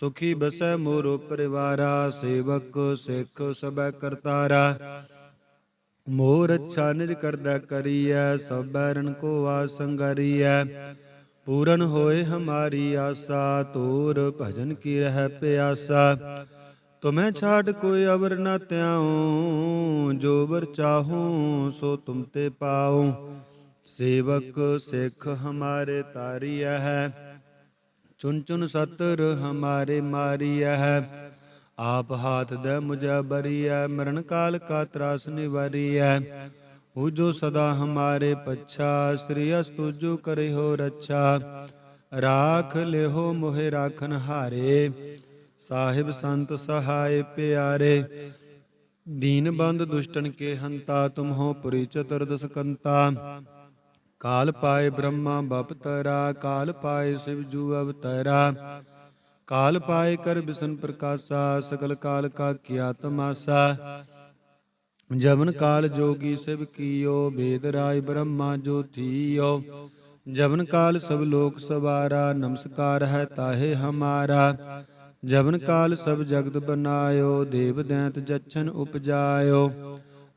ਸੁਖੀ ਬਸੈ ਮੋਰੋ ਪਰਿਵਾਰਾ, ਸੇਵਕ ਸਿੱਖ ਸਬੈ ਕਰਤਾਰਾ। ਮੋਰ ਅੱਛਾ ਨਿਜ ਕਰਦਾ ਕਰੀਐ, ਸਭ ਬੈਰਨ ਕੋ ਆਸੰਗਰੀਐ ਪੂਰਨ ਹੋਏ ਹਮਾਰੀ ਆਸਾ, ਤੋਰ ਭਜਨ ਕੀ ਰਹਿ ਪਿਆਸਾ। ਤੁਮੈ ਛਾੜ ਕੋਈ ਅਵਰ ਨ ਤਿਆਉ ਜੋ ਵਰ ਚਾਹੂੰ ਸੋ ਤੁਮ ਤੇ ਪਾਉ। ਸੇਵਕ ਸਿੱਖ ਹਮਾਰੇ ਤਾਰੀਐ ਹੈ। ਚੁਨ ਚੁਨ ਸਤਰ ਹਮਾਰੇ ਮਾਰੀਐ ਹੈ। ਆਪ ਹਾਥ ਦੇ ਮੁਝੈ ਬਰੀਐ, ਮਰਨ ਕਾਲ ਕਾ ਤਰਾਸ ਨਿਵਾਰੀਐ। ਉਹ ਜੋ ਸਦਾ ਹਮਾਰੇ ਪੱਛਾ, ਸ੍ਰੀ ਅਸਤੁ ਕਰੇ ਹੋ ਰੱਛਾ। ਰਾਖ ਲਿਹੋ ਮੋਹਿ ਰਾਖਨ ਹਾਰੇ। ਸਾਹਿਬ ਸੰਤ ਸਹਾਇ ਪਿਆਰੇ। ਦੀਨ ਬੰਦ ਦੁਸ਼ਟਨ ਕੇ ਹੰਤਾ ਤੁਮ ਹੋ ਪੁਰੀ ਚਤੁਰਦਸ ਕੰਤਾ। ਕਾਲ ਪਾਏ ਬ੍ਰਹਮਾ ਬਪਤਰਾ ਕਾਲ ਪਾਏ ਸਿਵ ਜੂ ਅਵਤਰਾ। ਕਾਲ ਪਾਏ ਕਰ ਬਿਸ਼ਨ ਪ੍ਰਕਾਸ਼ਾ ਸਕਲ ਕਾਲ ਕਾ ਕੀਆ ਤਮਾਸਾ। ਜਮਨ ਕਾਲ ਜੋਗੀ ਸਿਵ ਕੀਓ ਵੇਦ ਰਾਜ ਬ੍ਰਹਮਾ ਜੋ ਥੀਓ। ਜਮਨ ਕਾਲ ਸਭ ਲੋਕ ਸਵਾਰਾ, ਨਮਸਕਾਰ ਹੈ ਤਾਹੇ ਹਮਾਰਾ। ਜਮਨ ਕਾਲ ਸਭ ਜਗਤ ਬਨਾਇਓ, ਦੇਵ ਦੈਂਤ ਜਛਨ ਉਪਜਾਇਓ।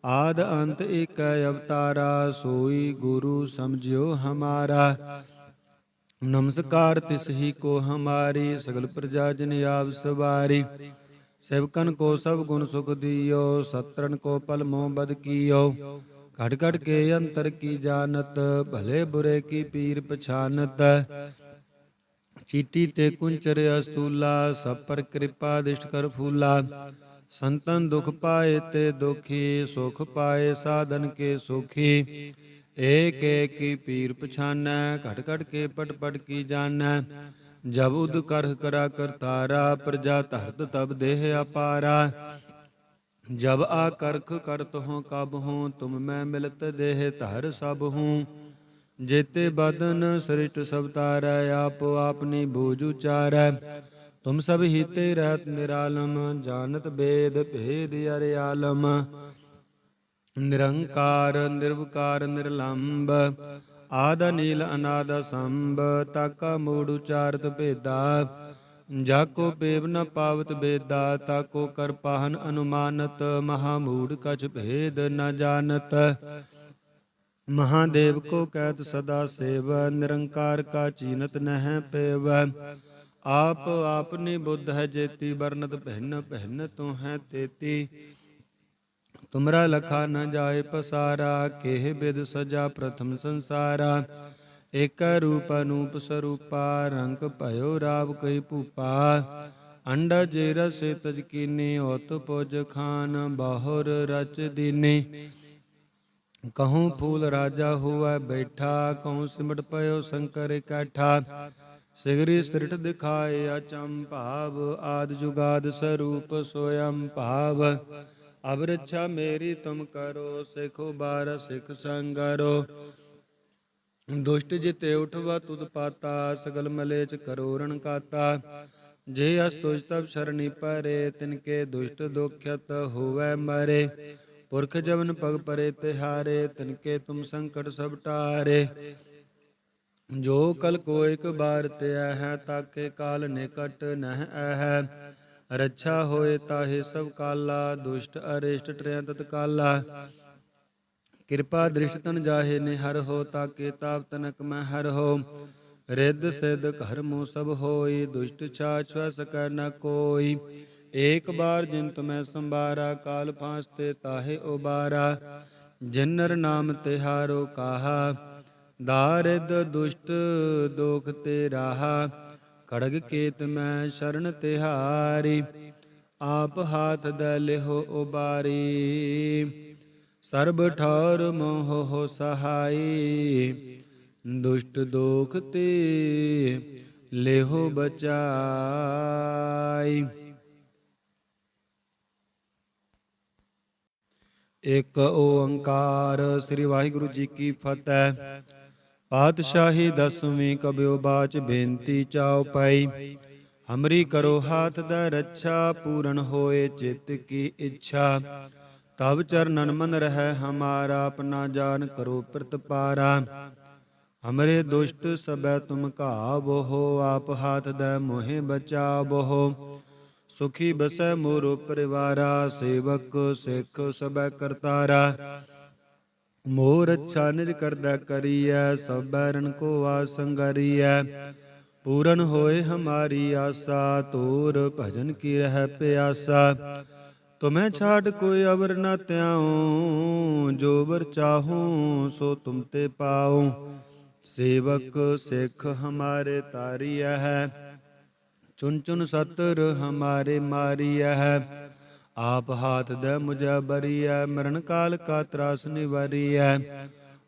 ਆਦ ਅੰਤ ਏਕ ਅਵਤਾਰਾ, ਸੋਈ ਗੁਰੂ ਸਮਝਿਓ ਹਮਾਰਾ। ਨਮਸਕਾਰ ਤਿਸ ਹੀ ਕੋ ਹਮਾਰੀ, ਸਗਲ ਪ੍ਰਜਾ ਜਨ ਆਪ ਸਵਾਰੀ। ਸੇਵਕਨ ਕੋ ਸਭ ਗੁਣ ਸੁਖ ਦਿਓ ਸਤਰਨ ਕੋ ਪਲ ਮੋਹ ਬਦ ਕੀਓ। ਘਟ ਘਟ ਕੇ ਅੰਤਰ ਕੀ ਜਾਣਤ, ਭਲੇ ਬੁਰੇ ਕੀ ਪੀਰ ਪਛਾਨਤ। ਚੀਟੀ ਤੇ ਕੁੰਚਰ ਅਸਤੂਲਾ, ਸਭ ਪਰ ਕਿਰਪਾ ਦਿਸ਼ਟ ਕਰ ਫੂਲਾ। ਸੰਤਨ ਦੁਖ ਪਾਏ ਤੇ ਦੁਖੀ, ਸੁਖ ਪਾਏ ਸਾਧਨ ਕੇ ਸੁਖੀ। ਏਕ ਏਕ ਕੀ ਪੀਰ ਪਛਾਨੈ ਘਟ ਘਟ ਕੇ ਪਟ ਪਟ ਕੀ ਜਾਣੈ। ਜਬ ਉਦ ਕਰਹ ਕਰਾ ਕਰਤਾਰਾ ਪ੍ਰਜਾ ਧਰਤ ਤਬ ਦੇਹ ਅਪਾਰਾ। ਜਬ ਆ ਕਰਖ ਕਰਤ ਹੋ ਕਬ ਹੂੰ, ਤੁਮ ਮੈਂ ਮਿਲਤ ਦੇਹ ਧਰ ਸਭ ਹੂੰ। ਜੇਤੇ ਬਦਨ ਸ੍ਰਿਸ਼ਟ ਸਭ ਤਾਰੈ, ਆਪ ਆਪਨੀ ਬੂਝ ਉਚਾਰੈ। ਤੁਮ ਸਭ ਹੀਤੇ ਰਹਿਤ ਨਿਰਾਲਮ, ਜਾਣਤ ਬੇਦ ਭੇਦ ਅਰੇ ਆਲਮ। ਨਿਰੰਕਾਰ, ਨਿਰਵਕਾਰ ਨਿਰਲੰਭ ਆਦ ਨੀਲ ਅਨਾਦ ਸੰਭ ਤਾਕਾ ਮੂੜ ਉਚਾਰਤ ਭੇਦਾ। ਜਾਕੋ ਪੇਵ ਨ ਪਾਵਤ ਬੇਦਾ, ਤਾਕੋ ਕਰ ਪਾਹਨ ਅਨੁਮਾਨਤ, ਮਹਾ ਮੂੜ ਕਛ ਭੇਦ ਨ ਜਾਣਤ। ਮਹਾਦੇਵ ਕੋ ਕਹਿਤ ਸਦਾ ਸੇਵ, ਨਿਰੰਕਾਰ ਕਾ ਚੀਨਤ ਨਹਿ ਪੇਵ। ਆਪ ਆਪਨੀ ਬੁੱਧ ਹੈ ਜੇਤੀ, ਵਰਨਤ ਭਿੰਨ ਭਿੰਨ ਤੂੰ ਹੈ ਤੇਤੀ। ਤੁਮਰਾ ਲਖਾ ਨ ਜਾਏ ਪਸਾਰਾ, ਕਿਹ ਬਿਦ ਸਜਾ ਪ੍ਰਥਮ ਸੰਸਾਰਾ। ਏਕ ਰੂਪ ਅਨੂਪ ਸਰੂਪਾ, ਰੰਗ ਭਇਓ ਰਾਵ ਕਈ ਭੂਪਾ। ਅੰਡਾ ਜੇ ਰਸੇ ਤਜ ਕੀਨੀ ਹੋਤ ਪੁਜ ਖਾਨ, ਬਾਹਰ ਰਚ ਦੀਨੀ। ਕਹੂੰ ਫੂਲ ਰਾਜਾ ਹੋਵੇ ਬੈਠਾ, ਕਹੂੰ ਸਿਮਟ ਪਇਓ ਸ਼ੰਕਰ ਇਕੱਠਾ। ਸਿਗਰੀ ਸਿਰਠ ਦਿਖਾਏ ਅਚੰ ਭਾਵ, ਆਦ ਜੁਗਾਦ ਸਰੂਪ ਸੋਯੰ ਭਾਵ। ਅਬ ਰੱਛਾ ਮੇਰੀ ਤੁਮ ਕਰੋ, ਸਿਖੋ ਬਾਰ ਸਿਖ ਸੰਗਰੋ। ਦੁਸ਼ਟ ਜਿਤੇ ਉਠਵਾ ਤੁਧ ਪਾਤਾ, ਸਗਲ ਮਲੇਚ ਕਰੋ ਰਣ ਕਾਤਾ। ਜੇ ਅਸ ਤੁਜ ਤਬ ਸ਼ਰਣੀ ਪਰੇ ਤਿਨਕੇ ਦੁਸ਼ਟ ਦੁਖਤ ਹੋਵੇ ਮਰੇ। ਪੁਰਖ ਜਵਨ ਪਗ ਪਰੇ ਤਿਹਾਰੇ ਤਿਨਕੇ ਤੁਮ ਸੰਕਟ ਸਭ ਟਾਰੇ। ਜੋ ਕਲ ਕੋਇਕ ਬਾਰ ਤਿਆ ਹੈ, ਤਾਕੇ ਕਾਲ ਨਿਕਟ ਨਹਿ ਹੈ ਰੱਛਾ ਹੋਏ ਤਾਹੇ ਸਭ ਕਾਲਾ, ਦੁਸ਼ਟ ਅਰਿਸ਼ਟ ਟਰਿਆ ਤਤਕਾਲਾ ਕਿਰਪਾ ਦ੍ਰਿਸ਼ਟ ਤਨ ਜਾਹੇ ਨੇ ਹਰ ਹੋ ਤਾਕੇ ਤਾਪ ਤਨਕ ਮੈਂ ਹਰ ਹੋ। ਰਿੱਧ ਸਿਧ ਘਰ ਮੂ ਸਭ ਹੋਈ, ਦੁਸ਼ਟ ਛਾ ਛੁਆ ਸਕੈ ਨ ਕੋਈ। ਏਕ ਬਾਰ ਜਿਨ ਤੁਮੈ ਸੰਭਾਰਾ, ਕਾਲ ਫਾਂਸ ਤੇ ਤਾਹੇ ਉਬਾਰਾ। ਜਿਨਰ ਨਾਮ ਤਿਹਾਰੋ ਕਾਹਾ। ਦਾਰਿਦ ਦੁਸ਼ਟ ਦੁਖ ਤੇ ਰਾਹਾ ਖੜਗ ਕੇਤ ਮੈਂ ਸ਼ਰਨ ਤਿਹਾਰੀ, ਆਪ ਹਾਥ ਦੇ ਲਿਹੋ ਉਬਾਰੀ। ਸਰਬ ਠੌਰ ਮੋਹ ਹੋ ਸਹਾਈ, ਦੁਸ਼ਟ ਦੋਖ ਤੇ ਲੇਹੋ ਬਚਾਈ। ਇੱਕ ਓੰਕਾਰ ਸ੍ਰੀ ਵਾਹਿਗੁਰੂ ਜੀ ਕੀ ਫਤਿਹ। ਪਾਤਸ਼ਾਹੀ ਦਸਵੀਂ ਕਬਿਓ ਬਾਚ ਬੇਨਤੀ ਚਾਉ ਪਾਈ। ਹਮਰੀ ਕਰੋ ਹਾਥ ਦਾ ਰੱਛਾ, ਪੂਰਨ ਹੋਏ ਚਿੱਤ ਕੀ ਇੱਛਾ। ਤਬ ਚਰਨਨ ਮਨ ਰਹਿ ਹਮਾਰਾ ਆਪਣਾ ਜਾਨ ਕਰੋ ਪ੍ਰਤਪਾਰਾ। ਹਮਰੇ ਦੁਸ਼ਟ ਸਬੈ ਤੁਮ ਘਾਵੋ ਹੋ, ਆਪ ਹਾਥ ਦੇ ਮੋਹਿ ਬਚਾ ਹੋ। ਸੁਖੀ ਬਸੈ ਮੋਰੋ ਪਰਿਵਾਰਾ, ਸੇਵਕ ਸਿੱਖ ਸਬੈ ਕਰਤਾਰਾ। ਮੋਰ ਅੱਛਾ ਨਿਜ ਕਰਦਾ ਕਰੀਐ, ਸਭ ਬੈਰਨ ਕੋ ਆਸੰਗਰੀਐ ਪੂਰਨ ਹੋਏ ਹਮਾਰੀ ਆਸਾ ਤੋਰ ਭਜਨ ਕੀ ਰਹਿ ਪਿਆਸਾ। ਤੁਮੈ ਛਾੜ ਕੋਈ ਅਵਰ ਨ ਤਿਆਉ ਜੋ ਵਰ ਚਾਹੂੰ ਸੋ ਤੁਮ ਤੇ ਪਾਉ। ਸੇਵਕ ਸਿੱਖ ਹਮਾਰੇ ਤਾਰੀਐ ਹੈ ਚੁਨ ਚੁਨ ਸਤਰ ਹਮਾਰੇ ਮਾਰੀਐ ਹੈ। ਆਪ ਹਾਥ ਦੇ ਮੁਝੇ ਬਰੀਐ, ਮਰਨ ਕਾਲ ਕਾ ਤਰਾਸ ਨਿਵਾਰੀਐ।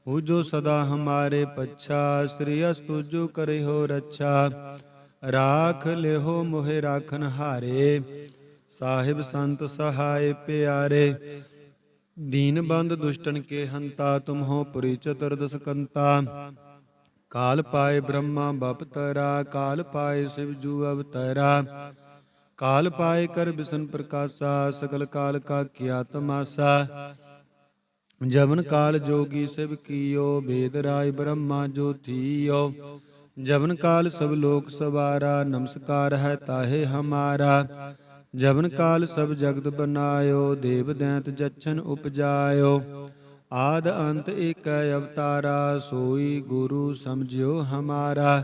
ਉਹ ਜੋ ਸਦਾ ਹਮਾਰੇ ਪੱਛਾ, ਸ੍ਰੀ ਅਸਤੁ ਜੋ ਕਰੇ ਹੋ ਰੱਛਾ। ਰਾਖ ਲਿਹੋ ਮੋਹਿ ਰਾਖਨ ਹਾਰੇ, ਸਾਹਿਬ ਸੰਤ ਸਹਾਇ ਪਿਆਰੇ। ਦੀਨ ਬੰਦ ਦੁਸ਼ਟਨ ਕੇ ਹੰਤਾ ਤੁਮ ਹੋ ਪੁਰੀ ਚਤੁਰਦਸ ਕੰਤਾ ਕਾਲ ਪਾਏ ਬ੍ਰਹਮਾ ਬਪਤਰਾ, ਕਾਲ ਪਾਏ ਸਿਵ ਜੂ ਅਵਤਰਾ। ਕਾਲ ਪਾਏ ਕਰ ਬਿਸ਼ਨ ਪ੍ਰਕਾਸ਼ਾ ਸਕਲ ਕਾਲ ਕਾ ਕੀਆ ਤਮਾਸਾ। ਜਵਨ ਕਾਲ ਜੋਗੀ ਸਿਵ ਕੀਓ ਵੇਦ ਰਾਜ ਬ੍ਰਹਮਾ ਜੋਤੀਓ ਜਵਨ ਕਾਲ ਸਭ ਲੋਕ ਸਵਾਰਾ, ਨਮਸਕਾਰ ਹੈ ਤਾਹੇ ਹਮਾਰਾ। ਜਵਨ ਕਾਲ ਸਭ ਜਗਤ ਬਨਾਇਓ, ਦੇਵ ਦੈਂਤ ਜਛਨ ਉਪਜਾਇਓ। ਆਦ ਅੰਤ ਏਕੈ ਅਵਤਾਰਾ, ਸੋਈ ਗੁਰੂ ਸਮਝਿਓ ਹਮਾਰਾ।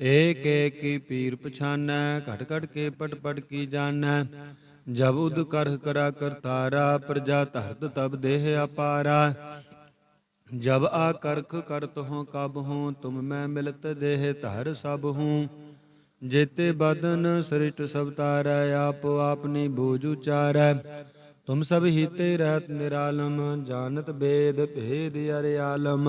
ਏਕ ਏਕ ਕੀ ਪੀਰ ਪਛਾਨੈ ਘਟ ਘਟ ਕੇ ਪਟ ਪਟ ਕੀ ਜਾਣੈ। ਜਬ ਉਦ ਕਰਹ ਕਰਾ ਕਰਤਾਰਾ, ਪ੍ਰਜਾ ਧਰਤ ਤਬ ਦੇਹ ਅਪਾਰਾ। ਜਬ ਆ ਕਰਖ ਕਰਤ ਹੋ ਕਬ ਹੂੰ, ਤੁਮ ਮੈਂ ਮਿਲਤ ਦੇਹ ਧਰ ਸਭ ਹੂੰ। ਜੇਤੇ ਬਦਨ ਸ੍ਰਿਸ਼ਟ ਸਭ ਤਾਰੈ, ਆਪ ਆਪਨੀ ਬੂਝ ਉਚਾਰੈ। ਤੁਮ ਸਭ ਹੀਤੇ ਰਹਿਤ ਨਿਰਾਲਮ, ਜਾਣਤ ਬੇਦ ਭੇਦ ਅਰਿਆਲਮ।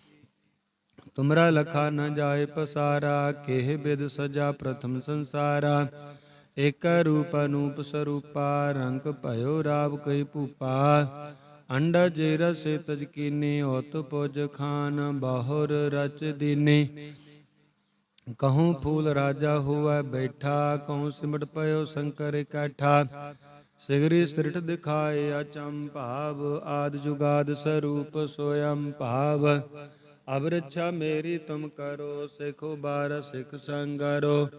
ਤੁਮਰਾ ਲਖਾ ਨ ਜਾਏ ਪਸਾਰਾ, ਕਿਹ ਬਿਦ ਸਜਾ ਪ੍ਰਥਮ ਸੰਸਾਰਾ। ਏਕ ਰੂਪ ਅਨੂਪ ਸਰੂਪਾ, ਰੰਗ ਭਇਓ ਰਾਵ ਕਈ ਭੂਪਾ। ਅੰਡਾ ਜੇ ਰਸੇ ਤਜ ਕੀਨੀ ਹੋਤ ਪੁਜ ਖਾਨ ਬਾਹੁਰ ਰਚ ਦੀਨੀ। ਕਹੂੰ ਫੂਲ ਰਾਜਾ ਹੋਵੇ ਬੈਠਾ, ਕਹੂੰ ਸਿਮਟ ਪਇਓ ਸ਼ੰਕਰ ਇਕੱਠਾ ਸਿਗਰੀ ਸ੍ਰਿਟ ਦਿਖਾਏ ਅਚੰ ਭਾਵ ਆਦ ਜੁਗਾਦ ਸਰੂਪ ਸੋਯੰ ਭਾਵ। ਅਬ ਰੱਛਾ ਮੇਰੀ ਤੁਮ ਕਰੋ, ਸਿਖੋ ਬਾਰ ਸਿਖ ਸੰਗਰੋ।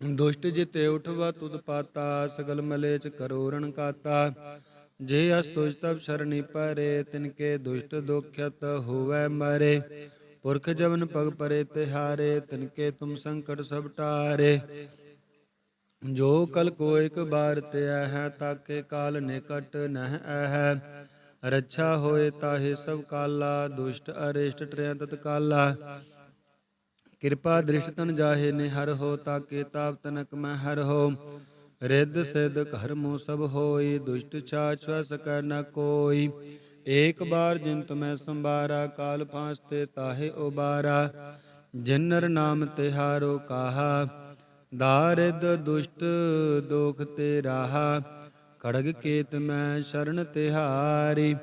ਦੁਸ਼ਟ ਜਿਤੇ ਉਠਵਾ ਤੁਧ ਪਾਤਾ, ਸਗਲ ਮਲੇਚ ਕਰੋ ਰਣ ਕਾਤਾ। ਜੇ ਅਸ ਤੁਜ ਤਬ ਸ਼ਰਣੀ ਪਰੇ ਤਿਨਕੇ ਦੁਸ਼ਟ ਦੁਖਤ ਹੋਵੇ ਮਰੇ। ਪੁਰਖ ਜਵਨ ਪਗ ਪਰੇ ਤਿਹਾਰੇ ਤਿਨਕੇ ਤੁਮ ਸੰਕਟ ਸਭ ਟਾਰੇ। ਜੋ ਕਲ ਕੋ ਇਕ ਬਾਰ ਤੇ ਹੈ, ਤਾਕੇ ਕਾਲ ਨਿਕਟ ਨਹਿ ਹੈ ਰੱਛਾ ਹੋਏ ਤਾਹੇ ਸਭ ਕਾਲਾ, ਦੁਸ਼ਟ ਅਰਿਸ਼ਟ ਟ੍ਰਿਆ ਤਤ ਕਾਲਾ ਕਿਰਪਾ ਦ੍ਰਿਸ਼ਟ ਤਨ ਜਾਹੇ ਨੇ ਹਰ ਹੋ, ਤਾਕੇ ਤਾਪ ਤਨਕ ਮੈਂ ਹਰ ਹੋ। ਰਿੱਧ ਸਿਧ ਘਰ ਮੋ ਸਭ ਹੋਈ, ਦੁਸ਼ਟ ਛਾ ਛੁਆ ਸਕੈ ਨ ਕੋਈ। ਏਕ ਬਾਰ ਜਿਨ ਤੁਮੈ ਸੰਭਾਰਾ, ਕਾਲ ਫਾਂਸ ਤੇ ਤਾਹੇ ਉਬਾਰਾ। ਜਿਨ ਨਰ ਨਾਮ ਤਿਹਾਰੋ ਕਾਹਾ ਦਾਰਿਦ ਦੁਸ਼ਟ ਦੋਖ ਤੇ ਰਾਹਾ। ਖੜਗ ਕੇਤ ਮੈਂ ਸ਼ਰਨ ਤਿਹਾਰੀ,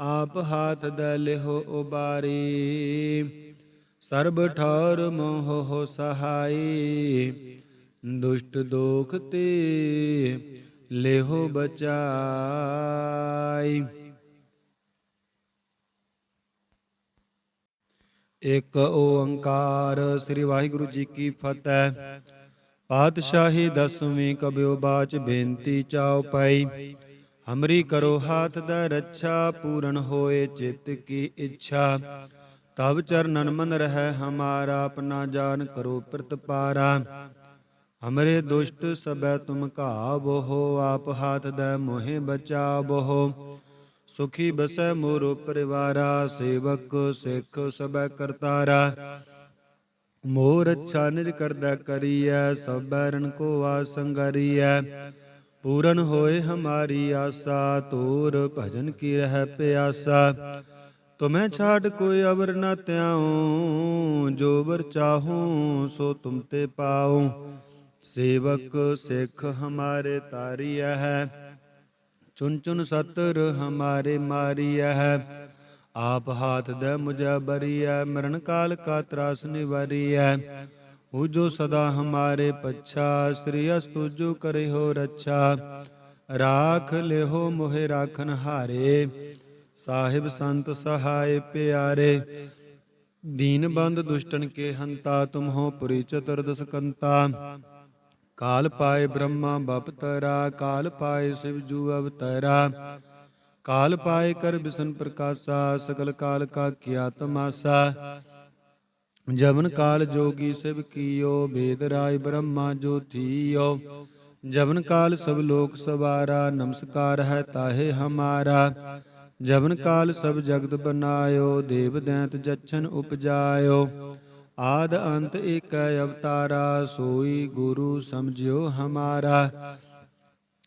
ਆਪ ਹਾਥ ਦ ਲਿਹੋ ਉਬਾਰੀ। ਸਰਬ ਠੌਰ ਮੋਹ ਹੋ ਸਹਾਈ, ਦੁਸ਼ਟ ਦੋਖ ਤੇ ਲਿਹੋ ਬਚਾਈ। ਇੱਕ ਓੰਕਾਰ ਸ੍ਰੀ ਵਾਹਿਗੁਰੂ ਜੀ ਕੀ ਫਤਿਹ। ਪਾਤਸ਼ਾਹੀ ਦਸਵੀਂ ਕਬਿਓ ਬਾਚ ਬੇਨਤੀ ਚਾਉ ਪਾਈ। ਹਮਰੀ ਕਰੋ ਹਾਥ ਦਾ ਰੱਛਾ, ਪੂਰਨ ਹੋਏ ਚਿੱਤ ਕੀ ਇੱਛਾ। ਤਬ ਚਰਨਨ ਮਨ ਰਹਿ ਹਮਾਰਾ, ਆਪਣਾ ਜਾਨ ਕਰੋ ਪ੍ਰਤਪਾਰਾ। ਹਮਰੇ ਦੁਸ਼ਟ ਸਬੈ ਤੁਮ ਘਾਵੋ ਹੋ, ਆਪ ਹਾਥ ਦੇ ਮੋਹਿ ਬਚਾਵੋ ਹੋ। ਸੁਖੀ ਬਸੈ ਮੋਰੋ ਪਰਿਵਾਰਾ, ਸੇਵਕ ਸਿੱਖ ਸਬੈ ਕਰਤਾਰਾ। ਮੋਰ ਅੱਛਾ ਨਿਜ ਕਰਦਾ ਕਰੀਐ, ਸਭ ਬੈਰਨ ਕੋ ਆਸੰਗਰੀਐ ਪੂਰਨ ਹੋਏ ਹਮਾਰੀ ਆਸਾ ਤੋਰ ਭਜਨ ਕੀ ਰਹਿ ਪਿਆਸਾ। ਤੁਮੈ ਛਾੜ ਕੋਈ ਅਵਰ ਨ ਤਿਆਉ ਜੋ ਵਰ ਚਾਹੂੰ ਸੋ ਤੁਮ ਤੇ ਪਾਉ। ਸੇਵਕ ਸਿੱਖ ਹਮਾਰੇ ਤਾਰੀਐ ਹੈ ਚੁਨ ਚੁਨ ਸਤਰ ਹਮਾਰੇ ਮਾਰੀਐ ਹੈ। ਆਪ ਹਾਥ ਦੇ ਮੁਝੈ ਬਰੀਐ, ਮਰਨ ਕਾਲ ਕਾ ਤਰਾਸ ਨਿਵਾਰੀਐ। ਉਹ ਜੋ ਸਦਾ ਹਮਾਰੇ ਪੱਛਾ, ਸ੍ਰੀ ਅਸਤੁ ਜੋ ਕਰੇ ਹੋ ਰੱਛਾ। ਰਾਖ ਲਿਹੋ ਮੋਹਿ ਰਾਖਨ ਹਾਰੇ, ਸਾਹਿਬ ਸੰਤ ਸਹਾਇ ਪਿਆਰੇ। ਦੀਨ ਬੰਦ ਦੁਸ਼ਟਨ ਕੇ ਹੰਤਾ ਤੁਮ ਹੋ ਪੁਰੀ ਚਤੁਰਦਸ ਕੰਤਾ ਕਾਲ ਪਾਏ ਬ੍ਰਹਮਾ ਬਪਤਰਾ, ਕਾਲ ਪਾਏ ਸਿਵ ਜੂ ਅਵਤਰਾ। ਕਾਲ ਪਾਏ ਕਰ ਬਿਸ਼ਨ ਪ੍ਰਕਾਸ਼ਾ ਸਕਲ ਕਾਲ ਕਾ ਕੀਆ ਤਮਾਸਾ ਜਵਨ ਕਾਲ ਜੋਗੀ ਸਿਵ ਕੀਓ ਬੇਦ ਰਾਜ ਬ੍ਰਹਮਾ ਜੋ ਥੀਓ ਜਵਨ ਕਾਲ ਸਭ ਲੋਕ ਸਵਾਰਾ ਨਮਸਕਾਰ ਹੈ ਤਾਹੇ ਹਮਾਰਾ ਜਵਨ ਕਾਲ ਸਭ ਜਗਤ ਬਨਾਇਓ ਦੇਵ ਦੈਂਤ ਜਛਨ ਉਪਜਾਇਓ ਆਦ ਅੰਤ ਏਕ ਅਵਤਾਰਾ ਸੋਈ ਗੁਰੂ ਸਮਝਿਓ ਹਮਾਰਾ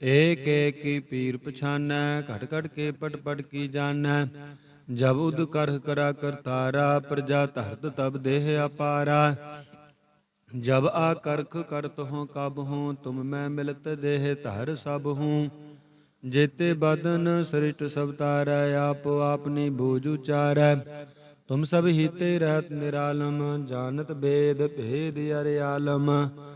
ਏਕ ਏਕ ਕੀ ਪੀਰ ਪਛਾਨੈ ਘਟ ਘਟ ਕੇ ਪਟ ਪਟ ਕੀ ਜਾਣੈ। ਜਬ ਉਦ ਕਰਹ ਕਰਾ ਕਰਤਾਰਾ ਪ੍ਰਜਾ ਧਰਤ ਤਬ ਦੇਹ ਅਪਾਰਾ। ਜਬ ਆ ਕਰਖ ਕਰਤ ਹੋ ਕਬ ਹੂੰ, ਤੁਮ ਮੈਂ ਮਿਲਤ ਦੇਹ ਧਰ ਸਭ ਹੂੰ। ਜੇਤੇ ਬਦਨ ਸ੍ਰਿਸ਼ਟ ਸਭ ਤਾਰੈ, ਆਪ ਆਪਨੀ ਬੂਝ ਉਚਾਰੈ। ਤੁਮ ਸਭ ਹੀਤੇ ਰਹਿਤ ਨਿਰਾਲਮ, ਜਾਣਤ ਬੇਦ ਭੇਦ ਅਰਿਆਲਮ। ਆਲਮ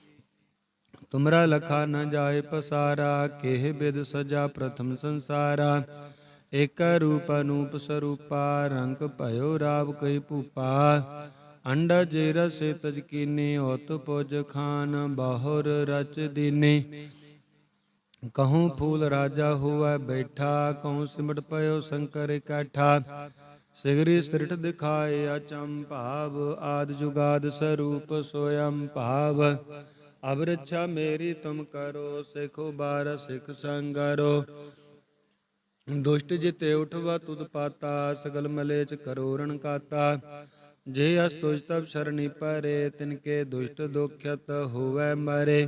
ਤੁਮਰਾ ਲਖਾ ਨ ਜਾਏ ਪਸਾਰਾ ਕਿਹ ਬਿਦ ਸਜਾ ਪ੍ਰਥਮ ਸੰਸਾਰਾ ਏਕ ਰੂਪ ਅਨੂਪ ਸਰੂਪਾ ਰੰਗ ਭਇਓ ਰਾਵ ਕਈ ਭੂਪਾ ਅੰਡਾ ਜੇ ਰਸੇ ਤਜ ਕੀਨੀ ਹੋਤ ਪੁਜ ਖਾਨ ਬਾਹਰ ਰਚ ਦੀਨੀ ਕਹੂੰ ਫੂਲ ਰਾਜਾ ਹੋਵੇ ਬੈਠਾ ਕਹੂੰ ਸਿਮਟ ਪਇਓ ਸ਼ੰਕਰ ਇਕੱਠਾ ਸਿਗਰੀ ਸ੍ਰਿਟ ਦਿਖਾਏ ਅਚੰ ਭਾਵ ਆਦ ਜੁਗਾਦ ਸਰੂਪ ਸੋਯੰ ਭਾਵ ਅਬ ਰੱਛਾ ਮੇਰੀ ਤੁਮ ਕਰੋ, ਸਿਖੋ ਬਾਰ ਸਿਖ ਸੰਗਰੋ। ਦੁਸ਼ਟ ਜਿਤੇ ਉਠਵਾ ਤੁਧ ਪਾਤਾ, ਸਗਲ ਮਲੇਚ ਕਰੋ ਰਣ ਕਾਤਾ। ਜੇ ਅਸ ਤੁਜ ਤਬ ਸ਼ਰਣੀ ਪਰੇ ਤਿਨਕੇ ਦੁਸ਼ਟ ਦੁਖਤ ਹੋਵੇ ਮਰੇ।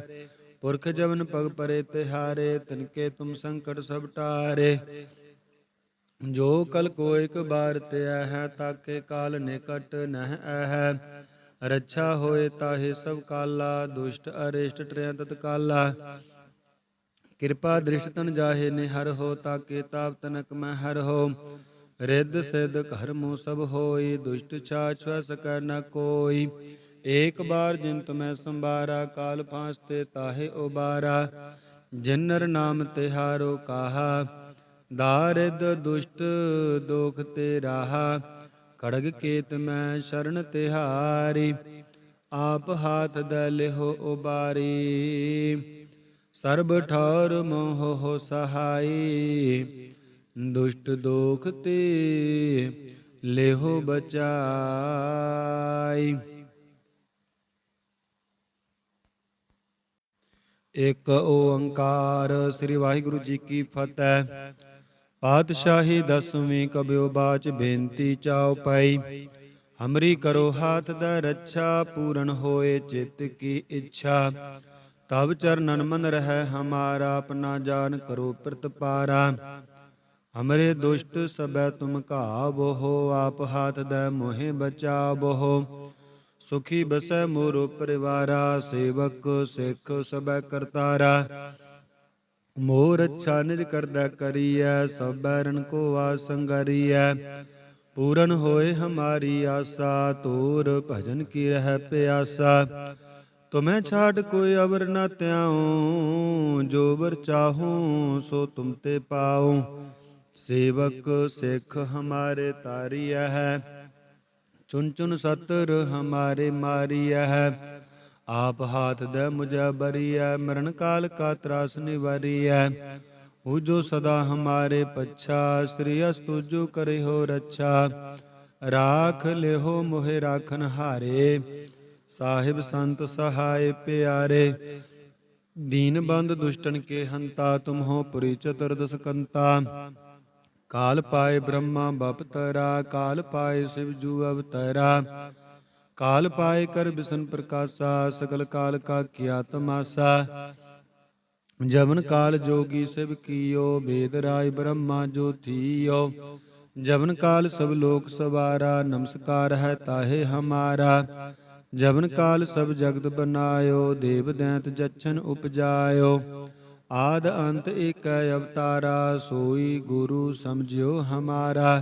ਪੁਰਖ ਜਵਨ ਪਗ ਪਰੇ ਤਿਹਾਰੇ ਤਿਨਕੇ ਤੁਮ ਸੰਕਟ ਸਭ ਟਾਰੇ। ਜੋ ਕਲ ਕੋ ਇਕ ਬਾਰ ਤਿਆ ਹੈ, ਤਾਕੇ ਕਾਲ ਨਿਕਟ ਨਹਿ ਐ ਰੱਛਾ ਹੋਏ ਤਾਹੇ ਸਭ ਕਾਲਾ, ਦੁਸ਼ਟ ਅਰਿਸ਼ਟ ਟ੍ਰਿਆ ਤਤਕਾਲਾ। ਕਿਰਪਾ ਦ੍ਰਿਸ਼ਟ ਤਨ ਜਾਹੇ ਨੇ ਹਰ ਹੋ ਤਾਕੇ ਤਾਪ ਤਨਕ ਮੈਂ ਹਰ ਹੋ। ਰਿੱਧ ਸਿਧ ਘਰ ਸਭ ਹੋਈ, ਦੁਸ਼ਟ ਛਾ ਛੁ ਸਕੈ ਨ ਕੋਈ। ਏਕ ਬਾਰ ਜਿਨ ਤੁਮੈ ਸੰਭਾਰਾ, ਕਾਲ ਫਾਂਸ ਤੇ ਤਾਹੇ ਉਬਾਰਾ। ਜਿਨਰ ਨਾਮ ਤਿਹਾਰੋ ਕਾਹਾ ਦਾਰਿਦ ਦੁਸ਼ਟ ਦੋਖ ਤੇ ਰਾਹਾ। ਖੜਗ ਕੇਤ ਮੈਂ ਸ਼ਰਨ ਤਿਹਾਰੀ, ਆਪ ਹਾਥ ਦ ਲਿਹੋ ਉਬਾਰੀ। ਸਰਬ ਠੌਰ ਮੋਹ ਹੋ ਸਹਾਈ, ਦੁਸ਼ਟ ਦੋਖ ਤੇ ਲਿਹੋ ਬਚਾਈ। ਇੱਕ ਓੰਕਾਰ ਸ੍ਰੀ ਵਾਹਿਗੁਰੂ ਜੀ ਕੀ ਫਤਿਹ। ਪਾਤਸ਼ਾਹੀ ਦਸਵੀਂ ਕਬਿਓ ਬਾਚ ਬੇਨਤੀ ਚਾਉ ਪਾਈ। ਹਮਰੀ ਕਰੋ ਹਾਥ ਦਾ ਰੱਛਾ, ਪੂਰਨ ਹੋਏ ਚਿੱਤ ਕੀ ਇੱਛਾ। ਤਬ ਚਰਨਨ ਮਨ ਰਹਿ, ਹਮਾਰਾ ਆਪਣਾ ਜਾਨ ਕਰੋ ਪ੍ਰਤਪਾਰਾ। ਹਮਰੇ ਦੁਸ਼ਟ ਸਬੈ ਤੁਮ ਘਾਵੋ ਹੋ, ਆਪ ਹਾਥ ਦੇ ਮੋਹਿ ਬਚਾਵੋ ਸੁਖੀ ਬਸੈ ਮੋਰੋ ਪਰਿਵਾਰਾ, ਸੇਵਕ ਸਿੱਖ ਸਬੈ ਕਰਤਾਰਾ। ਮੋਰ ਅੱਛਾ ਨਿਜ ਕਰਦਾ ਕਰੀਐ, ਸਭ ਬੈਰਨ ਕੋ ਆਸੰਗਰੀਐ ਪੂਰਨ ਹੋਏ ਹਮਾਰੀ ਆਸਾ ਤੋਰ ਭਜਨ ਕੀ ਰਹਿ ਪਿਆਸਾ। ਤੁਮੈ ਛਾੜ ਕੋਈ ਅਵਰ ਨਾ ਤਿਆਉ ਜੋ ਵਰ ਚਾਹੂੰ ਸੋ ਤੁਮ ਤੇ ਪਾਉ। ਸੇਵਕ ਸਿੱਖ ਹਮਾਰੇ ਤਾਰੀਐ ਹੈ ਚੁਨ ਚੁਨ ਸਤਰ ਹਮਾਰੇ ਮਾਰੀਐ ਹੈ। ਆਪ ਹਾਥ ਦੇ ਮੁਝੇ ਬਰੀਐ, ਮਰਨ ਕਾਲ ਕਾ ਤਰਾਸ ਨਿਵਾਰੀਐ। ਉਹ ਜੋ ਸਦਾ ਹਮਾਰੇ ਪੱਛਾ, ਸ੍ਰੀ ਅਸਤੁ ਜੋ ਕਰੇ ਹੋ ਰੱਛਾ। ਰਾਖ ਲਿਹੋ ਮੋਹਿ ਰਾਖਨ ਹਾਰੇ, ਸਾਹਿਬ ਸੰਤ ਸਹਾਏ ਪਿਆਰੇ। ਦੀਨ ਬੰਦ ਦੁਸ਼ਟਨ ਕੇ ਹੰਤਾ ਤੁਮ ਹੋ ਪੁਰੀ ਚਤੁਰਦਸ ਕੰਤਾ ਕਾਲ ਪਾਏ ਬ੍ਰਹਮਾ ਬਪਤਰਾ, ਕਾਲ ਪਾਏ ਸਿਵ ਜੂ ਅਵਤਰਾ। ਕਾਲ ਪਾਏ ਕਰ ਬਿਸ਼ਨ ਪ੍ਰਕਾਸ਼ਾ ਸਗਲ ਕਾਲ ਕਾ ਕੀਆ ਤਮਾਸਾ ਜਮਨ ਕਾਲ ਜੋਗੀ ਸਿਵ ਕੀਓ ਵੇਦ ਰਾਜ ਬ੍ਰਹਮਾ ਜੋਤੀਓ ਜਮਨ ਕਾਲ ਸਭ ਲੋਕ ਸਵਾਰਾ ਨਮਸਕਾਰ ਹੈ ਤਾਹੇ ਹਮਾਰਾ ਜਮਨ ਕਾਲ ਸਭ ਜਗਤ ਬਨਾਇਓ ਦੇਵ ਦੈਂਤ ਜਛਨ ਉਪਜਾਇਓ ਆਦ ਅੰਤ ਏਕੈ ਅਵਤਾਰਾ ਸੋਈ ਗੁਰੂ ਸਮਝਿਓ ਹਮਾਰਾ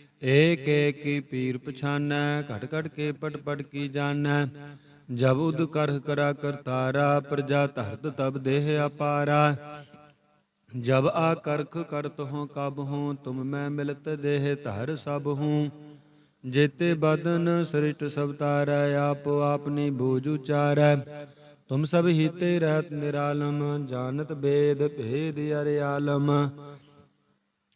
ਏਕ ਏਕ ਕੀ ਪੀਰ ਪਛਾਨੈ, ਘਟ ਘਟ ਕੇ ਪਟ ਪਟ ਕੀ ਜਾਣੈ। ਜਬ ਉਦ ਕਰਹ ਕਰਾ ਕਰਤਾਰਾ ਪ੍ਰਜਾ ਧਰਤ ਤਬ ਦੇਹ ਅਪਾਰਾ। ਜਬ ਆ ਕਰਖ ਕਰਤ ਹੋ ਕਬ ਹੂੰ, ਤੁਮ ਮੈਂ ਮਿਲਤ ਦੇਹ ਧਰ ਸਭ ਹੂੰ। ਜੇਤੇ ਬਦਨ ਸ੍ਰਿਸ਼ਟ ਸਭ ਤਾਰੈ, ਆਪ ਆਪਨੀ ਬੂਝ ਉਚਾਰੈ। ਤੁਮ ਸਭ ਹੀਤੇ ਰਹਿਤ ਨਿਰਾਲਮ, ਜਾਣਤ ਬੇਦ ਭੇਦ ਅਰਿਆਲਮ।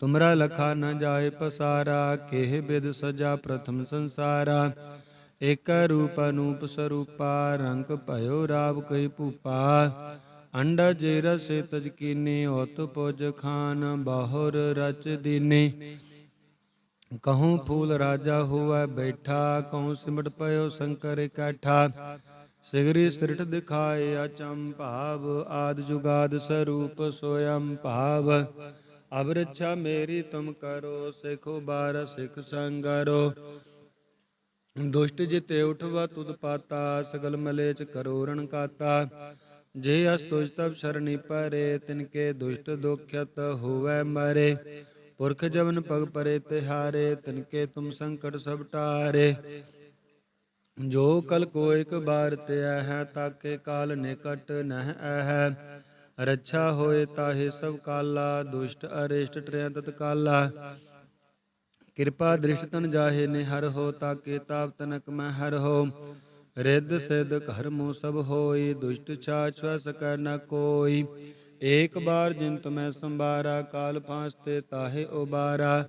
ਤੁਮਰਾ ਲਖਾ ਨ ਜਾਏ ਪਸਾਰਾ, ਕਿਹ ਬਿਦ ਸਜਾ ਪ੍ਰਥਮ ਸੰਸਾਰਾ। ਏਕ ਰੂਪ ਅਨੂਪ ਸਰੂਪਾ, ਰੰਗ ਭਇਓ ਰਾਵ ਕਈ ਭੂਪਾ। ਅੰਡਾ ਜੇ ਰਸੇ ਤਜ ਕੀਨੇ ਹੋਤ ਪੁਜ ਖਾਨ ਬਾਹਰ ਰਚ ਦੀਨੇ। ਕਹੂੰ ਫੂਲ ਰਾਜਾ ਹੋਵੇ ਬੈਠਾ, ਕਹੂੰ ਸਿਮਟ ਪਇਓ ਸ਼ੰਕਰ ਇਕੱਠਾ ਸਿਗਰੀ ਸ੍ਰਿਟ ਦਿਖਾਏ ਅਚੰ ਭਾਵ ਆਦ ਜੁਗਾਦ ਸਰੂਪ ਸੋਯੰ ਭਾਵ। ਅਬ ਰੱਛਾ ਮੇਰੀ ਤੁਮ ਕਰੋ, ਸਿਖੋ ਬਾਰ ਸਿਖ ਸੰਗਰੋ। ਦੁਸ਼ਟ ਜਿਤੇ ਉਠਵਾ ਤੁਧ ਪਾਤਾ, ਸਗਲ ਮਲੇਚ ਕਰੋ ਰਣ ਕਾਤਾ। ਜੇ ਅਸ ਤੁਜ ਤਬ ਸ਼ਰਣੀ ਪਰੇ ਤਿਨਕੇ ਦੁਸ਼ਟ ਦੁਖਤ ਹੋਵੇ ਮਰੇ। ਪੁਰਖ ਜਵਨ ਪਗ ਪਰੇ ਤਿਹਾਰੇ ਤਿਨਕੇ ਤੁਮ ਸੰਕਟ ਸਭ ਟਾਰੇ। ਜੋ ਕਲ ਕੋ ਇਕ ਬਾਰ ਤਿਆ ਹੈ, ਤਾਕੇ ਕਾਲ ਨਿਕਟ ਨਹਿ ਹੈ ਰੱਛਾ ਹੋਏ ਤਾਹੇ ਸਭ ਕਾਲਾ, ਦੁਸ਼ਟ ਅਰਿਸ਼ਟ ਟ੍ਰਿਆ ਤਤਕਾਲਾ ਕਿਰਪਾ ਦ੍ਰਿਸ਼ਟ ਤਨ ਜਾਹੇ ਨੇ ਹਰ ਹੋ, ਤਾਕੇ ਤਾਪ ਤਨਕ ਮੈਂ ਹਰ ਹੋ। ਰਿੱਧ ਸਿਧ ਘਰ ਮੋ ਸਭ ਹੋਈ, ਦੁਸ਼ਟ ਛਾਛ ਸਕੈ ਨ ਕੋਈ। ਏਕ ਬਾਰ ਜਿਨ ਤੁਮੈ ਸੰਭਾਰਾ, ਕਾਲ ਫਾਂਸ ਤੇ ਤਾਹੇ ਉਬਾਰਾ।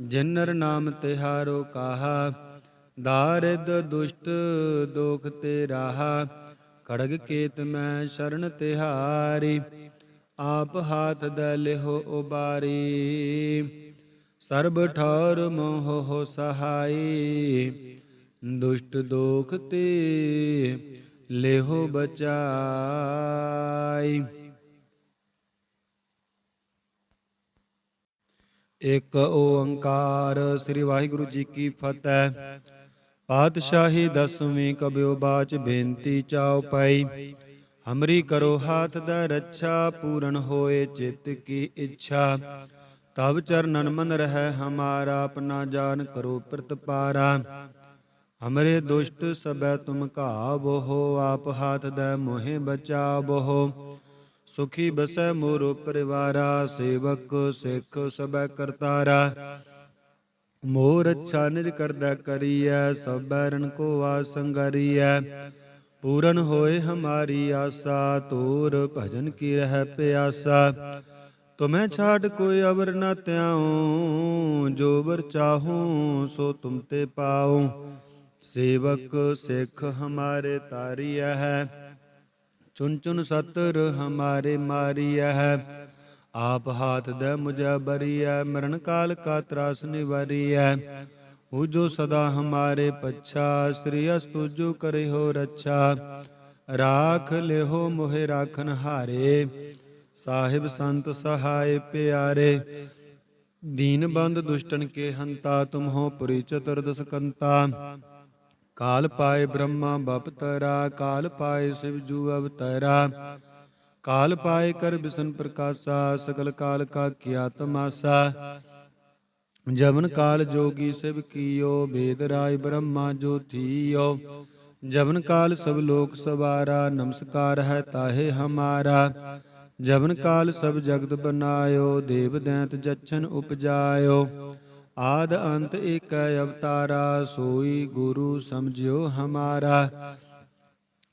ਜਿਨਰ ਨਾਮ ਤਿਹਾਰੋ ਕਾਹਾ ਦਾਰਿਦ ਦੁਸ਼ਟ ਦੋਖ ਤੇ ਰਾਹਾ। ਖੜਗ ਕੇਤ ਮੈਂ ਸ਼ਰਨ ਤਿਹਾਰੀ, ਆਪ ਹਾਥ ਦੇ ਲਿਹੋ ਉਬਾਰੀ। ਸਰਬ ਠੌਰ ਮੋਹ ਹੋ ਸਹਾਈ, ਦੁਸ਼ਟ ਦੋਖ ਤੇ ਲੇਹੋ ਬਚਾਈ। ਇੱਕ ਓੰਕਾਰ, ਸ੍ਰੀ ਵਾਹਿਗੁਰੂ ਜੀ ਕੀ ਫਤਿਹ। ਪਾਤਸ਼ਾਹੀ ਦਸਵੀਂ ਕਬਿਓ ਬਾਚ ਬੇਨਤੀ ਚਾਉ ਪਾਈ। ਹਮਰੀ ਕਰੋ ਹਾਥ ਦਾ ਰੱਛਾ, ਪੂਰਨ ਹੋਏ ਚਿੱਤ ਕੀ ਇੱਛਾ। ਤਬ ਚਰਨਨ ਮਨ ਰਹਿ ਹਮਾਰਾ ਆਪਣਾ ਜਾਨ ਕਰੋ ਪ੍ਰਤਪਾਰਾ। ਹਮਰੇ ਦੁਸ਼ਟ ਸਬੈ ਤੁਮ ਘਾਵੋ ਹੋ ਆਪ ਹਾਥ ਦੇ ਮੋਹਿ ਬਚਾਵੋ ਹੋ ਸੁਖੀ ਬਸੈ ਮੋਰੋ ਪਰਿਵਾਰਾ, ਸੇਵਕ ਸਿੱਖ ਸਬੈ ਕਰਤਾਰਾ। ਮੋਰ ਅੱਛਾ ਨਿਜ ਕਰਦਾ ਕਰੀਐ, ਸਭ ਬੈਰਨ ਕੋ ਆਸੰਗਰੀਐ ਪੂਰਨ ਹੋਏ ਹਮਾਰੀ ਆਸਾ ਤੋਰ ਭਜਨ ਕੀ ਰਹਿ ਪਿਆਸਾ। ਤੁਮੈ ਛਾੜ ਕੋਈ ਅਵਰ ਨ ਤਿਆਉ ਜੋ ਵਰ ਚਾਹੂੰ ਸੋ ਤੁਮ ਤੇ ਪਾਉ। ਸੇਵਕ ਸਿੱਖ ਹਮਾਰੇ ਤਾਰੀਐ ਹੈ ਚੁਨ ਚੁਨ ਸਤਰ ਹਮਾਰੇ ਮਾਰੀਐ ਹੈ। ਆਪ ਹਾਥ ਦੇ ਮੁਝੈ ਬਰੀਐ, ਮਰਨ ਕਾਲ ਕਾ ਤਰਾਸ ਨਿਵਾਰੀਐ। ਉਹ ਜੋ ਸਦਾ ਹਮਾਰੇ ਪੱਛਾ, ਸ੍ਰੀ ਅਸਤੁ ਜੋ ਕਰੇ ਹੋ ਰੱਛਾ। ਰਾਖ ਲਿਹੋ ਮੋਹਿ ਰਾਖਨ ਹਾਰੇ, ਸਾਹਿਬ ਸੰਤ ਸਹਾਇ ਪਿਆਰੇ। ਦੀਨ ਬੰਦ ਦੁਸ਼ਟਨ ਕੇ ਹੰਤਾ ਤੁਮ ਹੋ ਪੁਰੀ ਚਤੁਰਦਸ ਕੰਤਾ ਕਾਲ ਪਾਏ ਬ੍ਰਹਮਾ ਬਪਤਰਾ, ਕਾਲ ਪਾਏ ਸਿਵ ਜੂ ਅਵਤਰਾ। ਕਾਲ ਪਾਏ ਕਰ ਬਿਸ਼ਨ ਪ੍ਰਕਾਸ਼ਾ ਸਕਲ ਕਾਲ ਕਾ ਕੀਆ ਤਮਾਸਾ ਜਵਨ ਕਾਲ ਜੋਗੀ ਸਿਵ ਕੀਓ ਬੇਦ ਰਾਜ ਬ੍ਰਹਮਾ ਜੋ ਥੀਓ ਜਵਨ ਕਾਲ ਸਭ ਲੋਕ ਸਵਾਰਾ ਨਮਸਕਾਰ ਹੈ ਤਾਹੇ ਹਮਾਰਾ ਜਵਨ ਕਾਲ ਸਭ ਜਗਤ ਬਨਾਇਓ ਦੇਵ ਦੈਂਤ ਜਛਨ ਉਪਜਾਇਓ ਆਦ ਅੰਤ ਏਕ ਅਵਤਾਰਾ ਸੋਈ ਗੁਰੂ ਸਮਝਿਓ ਹਮਾਰਾ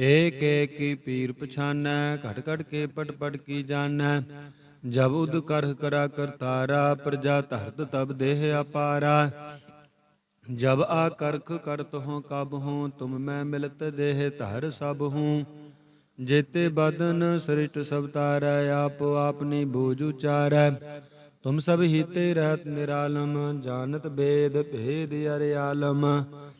ਏਕ ਏਕ ਕੀ ਪੀਰ ਪਛਾਨੈ ਘਟ ਘਟ ਕੇ ਪਟ ਪਟ ਕੀ ਜਾਣੈ। ਜਬ ਉਦ ਕਰਹ ਕਰਾ ਕਰਤਾਰਾ ਪ੍ਰਜਾ ਧਰਤ ਤਬ ਦੇਹ ਅਪਾਰਾ। ਜਬ ਆ ਕਰਖ ਕਰਤ ਹੋ ਕਬ ਹੂੰ, ਤੁਮ ਮੈਂ ਮਿਲਤ ਦੇਹ ਧਰ ਸਭ ਹੂੰ। ਜੇਤੇ ਬਦਨ ਸ੍ਰਿਸ਼ਟ ਸਭ ਤਾਰੈ, ਆਪ ਆਪਨੀ ਬੂਝ ਉਚਾਰੈ। ਤੁਮ ਸਭ ਹੀਤੇ ਰਹਿਤ ਨਿਰਾਲਮ, ਜਾਣਤ ਬੇਦ ਭੇਦ ਅਰਿਆਲਮ। ਆਲਮ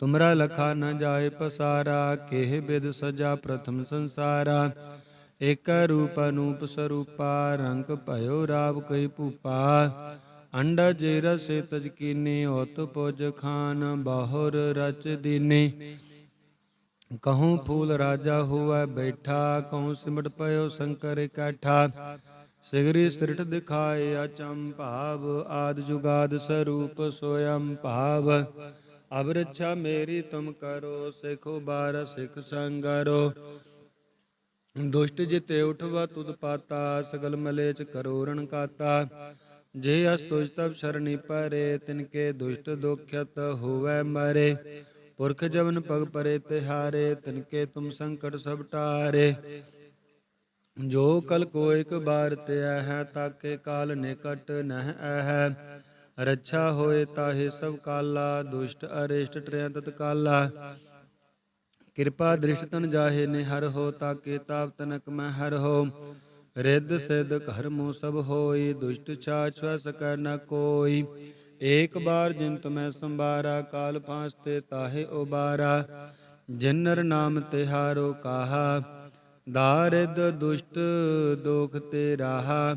ਤੁਮਰਾ ਲਖਾ ਨ ਜਾਏ ਪਸਾਰਾ, ਕਿਹ ਬਿਦ ਸਜਾ ਪ੍ਰਥਮ ਸੰਸਾਰਾ। ਏਕ ਰੂਪ ਅਨੂਪ ਸਰੂਪਾ, ਰੰਗ ਭਇਓ ਰਾਵ ਕਈ ਭੂਪਾ। ਅੰਡਾ ਜੇ ਰਸੇ ਤਜ ਕੀਨੀ ਹੋਤ ਪੁਜ ਖਾਨ ਬਾਹਰ ਰਚ ਦੀਨੀ। ਕਹੂੰ ਫੂਲ ਰਾਜਾ ਹੋਵੇ ਬੈਠਾ, ਕਹੂੰ ਸਿਮਟ ਪਇਓ ਸ਼ੰਕਰ ਇਕੱਠਾ ਸਿਗਰੀ ਸ੍ਰਿਟ ਦਿਖਾਏ ਅਚੰਭਾਵ, ਆਦ ਜੁਗਾਦ ਸਰੂਪ ਸੋਇਮ ਭਾਵ। ਅਬ ਰੱਛਾ ਮੇਰੀ ਤੁਮ ਕਰੋ, ਸਿਖੋ ਬਾਰ ਸਿਖ ਸੰਗਰੋ। ਦੁਸ਼ਟ ਜਿਤੇ ਉਠਵਾ ਤੁਧ ਪਾਤਾ, ਸਗਲ ਮਲੇਚ ਕਰੋ ਰਣ ਕਾਤਾ। ਜੇ ਅਸ ਤੁਜ ਤਬ ਸ਼ਰਣੀ ਪਰੇ ਤਿਨਕੇ ਦੁਸ਼ਟ ਦੁਖਤ ਹੋਵੇ ਮਰੇ। ਪੁਰਖ ਜਵਨ ਪਗ ਪਰੇ ਤਿਹਾਰੇ ਤਿਨਕੇ ਤੁਮ ਸੰਕਟ ਸਭ ਟਾਰੇ। ਜੋ ਕਲ ਕੋ ਇਕ ਬਾਰ ਤੇ ਹੈ, ਤਾਕੇ ਕਾਲ ਨਿਕਟ ਨਹਿ ਹੈ ਰੱਛਾ ਹੋਏ ਤਾਹੇ ਸਭ ਕਾਲਾ, ਦੁਸ਼ਟ ਅਰਿਸ਼ਟ ਟ੍ਰਿਆ ਤਤਕਾਲਾ। ਕਿਰਪਾ ਦ੍ਰਿਸ਼ਟ ਤਨ ਜਾਹੇ ਨੇ ਹਰ ਹੋ, ਤਾਕੇ ਤਾਪ ਤਨਕ ਮੈਂ ਹਰ ਹੋ। ਰਿੱਧ ਸਿਧ ਘਰ ਸਭ ਹੋਈ, ਦੁਸ਼ਟ ਛਾ ਛੁਆ ਸਕੈ ਨ ਕੋਈ। ਏਕ ਬਾਰ ਜਿਨ ਤੁਮੈ ਸੰਭਾਰਾ, ਕਾਲ ਫਾਂਸ ਤੇ ਤਾਹੇ ਉਬਾਰਾ। ਜਿਨ ਨਰ ਨਾਮ ਤਿਹਾਰੋ ਕਾਹਾ ਦਾਰਿਦ ਦੁਸ਼ਟ ਦੋਖ ਤੇ ਰਾਹਾ।